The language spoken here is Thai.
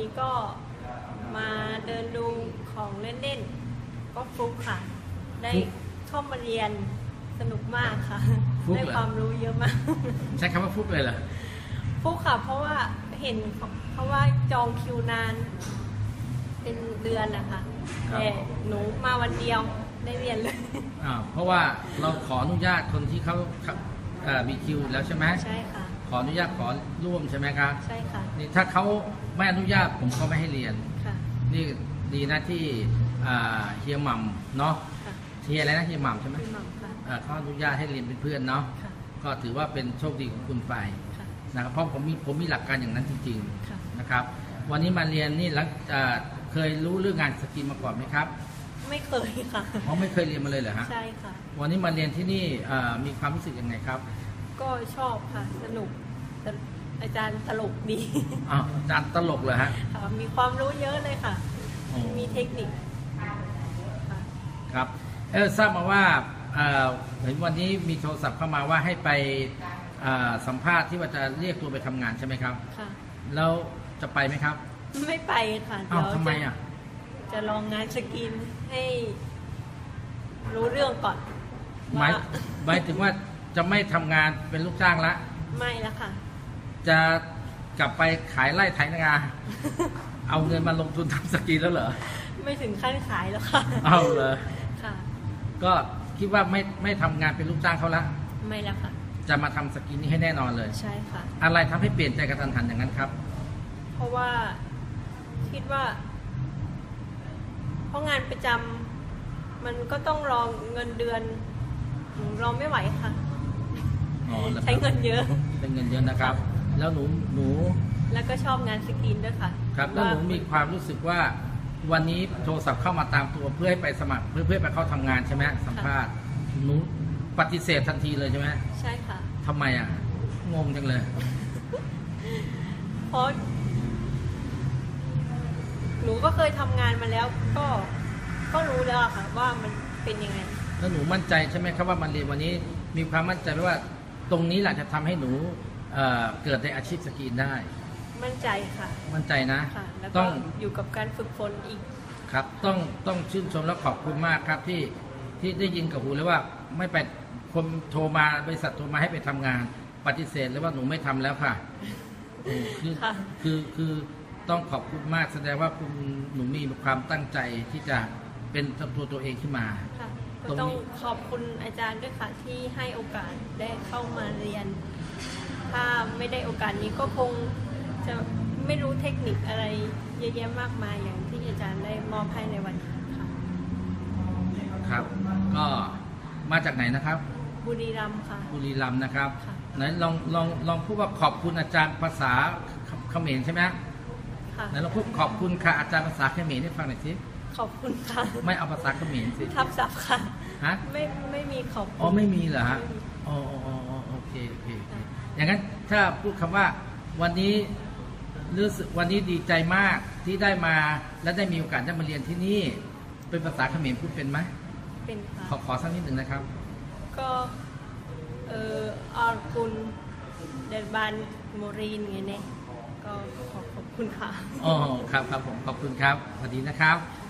นี้ก็มาเดินดูของเล่นๆ ก็ฟุกค่ะ ได้เข้ามาเรียนสนุกมากค่ะได้ความรู้เยอะมาก ใช้คำว่าฟุกเลยเหรอฟุกค่ะ เพราะว่าเห็นเพราะว่าจองคิวนาน เป็นเดือนนะคะแต่หนูมาวันเดียวได้เรียนเลย อ่าเพราะว่าเราขออนุญาตคนที่เขาเขาเอ่อมีคิวแล้วใช่ไหมใช่ค่ะ ขออนุญาตขอร่วมใช่ไหมครับใช่ค่ะนี่ถ้าเขาไม่อนุญาตผมก็ไม่ให้เรียน ค่ะ นี่ดีนะที่อ่าเฮียหม่ำเนาะค่ะเฮียอะไรนะเฮียหม่ำใช่ไหมพี่หม่ำค่ะอ่าเขาอนุญาตให้เรียนเป็นเพื่อนเนาะค่ะก็ถือว่าเป็นโชคดีของคุณไปค่ะนะครับเพราะผมมีผมมีหลักการอย่างนั้นจริงค่ะๆนะครับ วันนี้มาเรียนนี่หลังอ่าเคยรู้เรื่องงานสกินมาก่อนไหมครับไม่เคยค่ะอ๋อไม่เคยเรียนมาเลยเหรอฮะ ใช่ค่ะ วันนี้มาเรียนที่นี่อ่ามีความรู้สึกยังไงครับ ก็ชอบค่ะ สนุกแต่อาจารย์ตลกดี อ้าวอาจารย์ตลกเลยฮะ ค่ะมีความรู้เยอะเลยค่ะ โอ้ มีเทคนิคค่ะครับ เออทราบมาว่าเอ่อเห็นวันนี้มีโทรศัพท์เข้ามาว่าให้ไปอ่าสัมภาษณ์ที่ว่าจะเรียกตัวไปทำงานใช่ไหมครับ ค่ะ แล้วจะไปไหมครับไม่ไปค่ะอ้าวเดี๋ยวทำไมจะอะ จะลองงานสกินให้รู้เรื่องก่อนหมายว่าหมายถึงว่า จะไม่ทำงานเป็นลูกจ้างละ ไม่แล้วค่ะ จะกลับไปขายไร่ไถนา เอาเงินมาลงทุนทำสกีแล้วเหรอ ไม่ถึงขั้นขายแล้วค่ะเอาเลย ค่ะ ก็คิดว่าไม่ไม่ทำงานเป็นลูกจ้างเขาละ ไม่แล้วค่ะ จะมาทำสกีนี้ให้แน่นอนเลย ใช่ค่ะ อะไรทำให้เปลี่ยนใจกระทันหันอย่างนั้นครับ เพราะว่าคิดว่า เพราะงานประจำมันก็ต้องรองเงินเดือนหนูรอไม่ไหวค่ะอ๋อหรอครับ ใช้เงินเยอะ เป็นเงินเยอะนะครับ แล้วหนูหนู แล้วก็ชอบงานสกรีนด้วยค่ะครับ แล้วหนูมีความรู้สึกว่า วันนี้โทรศัพท์เข้ามาตามตัวเพื่อให้ไปสมัครเพื่อเพื่อไปเข้าทำงานใช่ไหมสัมภาษณ์หนูปฏิเสธทันทีเลยใช่ไหมใช่ค่ะทำไมอะงงจังเลยเพราะหนูก็เคยทำงานมาแล้วก็ก็รู้แล้วอะค่ะว่ามันเป็นยังไงแล้วหนูมั่นใจใช่ไหมครับว่ามันเรียนวันนี้มีความมั่นใจไหมว่า ตรงนี้แหละจะทำให้หนูเอ่อเกิดในอาชีพสกรีนได้ มั่นใจค่ะมั่นใจนะ ค่ะ แล้วต้ก็อง อยู่กับการฝึกฝนอีก ครับต้องต้องชื่นชมและขอบคุณมากครับที่ที่ได้ยินกับหูเลยว่าไม่ไปคนโทรมาบริษัทโทรมาให้ไปทำงาน ปฏิเสธเลยว่าหนูไม่ทำแล้วค่ะโอ้คือค่ะ คือคือต้องขอบคุณมากแสดงว่าคุณหนูมีความตั้งใจที่จะเป็นตัวตัวเองขึ้นมา ค่ะต ก็รงนี้ต้องขอบคุณอาจารย์ด้วยค่ะที่ให้โอกาสได้เข้ามาเรียน ถ้าไม่ได้โอกาสนี้ก็คงจะไม่รู้เทคนิคอะไรเยอะแยะมากมายอย่างที่อาจารย์ได้มอบให้ในวันนี้ค่ะ ครับ ก็มาจากไหนนะครับ บุรีรัมย์ค่ะ บุรีรัมย์นะครับค่ะ ไหนลองลองลองพูดว่าขอบคุณอาจารย์ภาษาเขมรใช่ไหมค่ะ ไหนลองพูดขอบคุณค่ะอาจารย์ภาษาเขมรให้ฟังหน่อยสิ ขอบคุณค่ะ ไม่เอาภาษาเขมรสิทับศัพท์ค่ะ ฮะ ไม่ไม่มีขอบคุณอ๋อไม่มีเหรอฮะไม่มีอ๋ออ๋ออ๋ออ๋อโอเคโอเคโอเคอย่างนั้นถ้าพูดคำว่าวันนี้รู้สึกวันนี้ดีใจมากที่ได้มาและได้มีโอกาสได้มาเรียนที่นี่ เป็นภาษาเขมรพูดเป็นไหมเป็นค่ะ ขอขอสักนิดหนึ่งนะครับ ก็เอออาร์กุลเดนบานโมรีนไงเนี่ยก็ขอขอบคุณค่ะ อ๋อครับครับผมขอบคุณครับสวัสดีนะครับค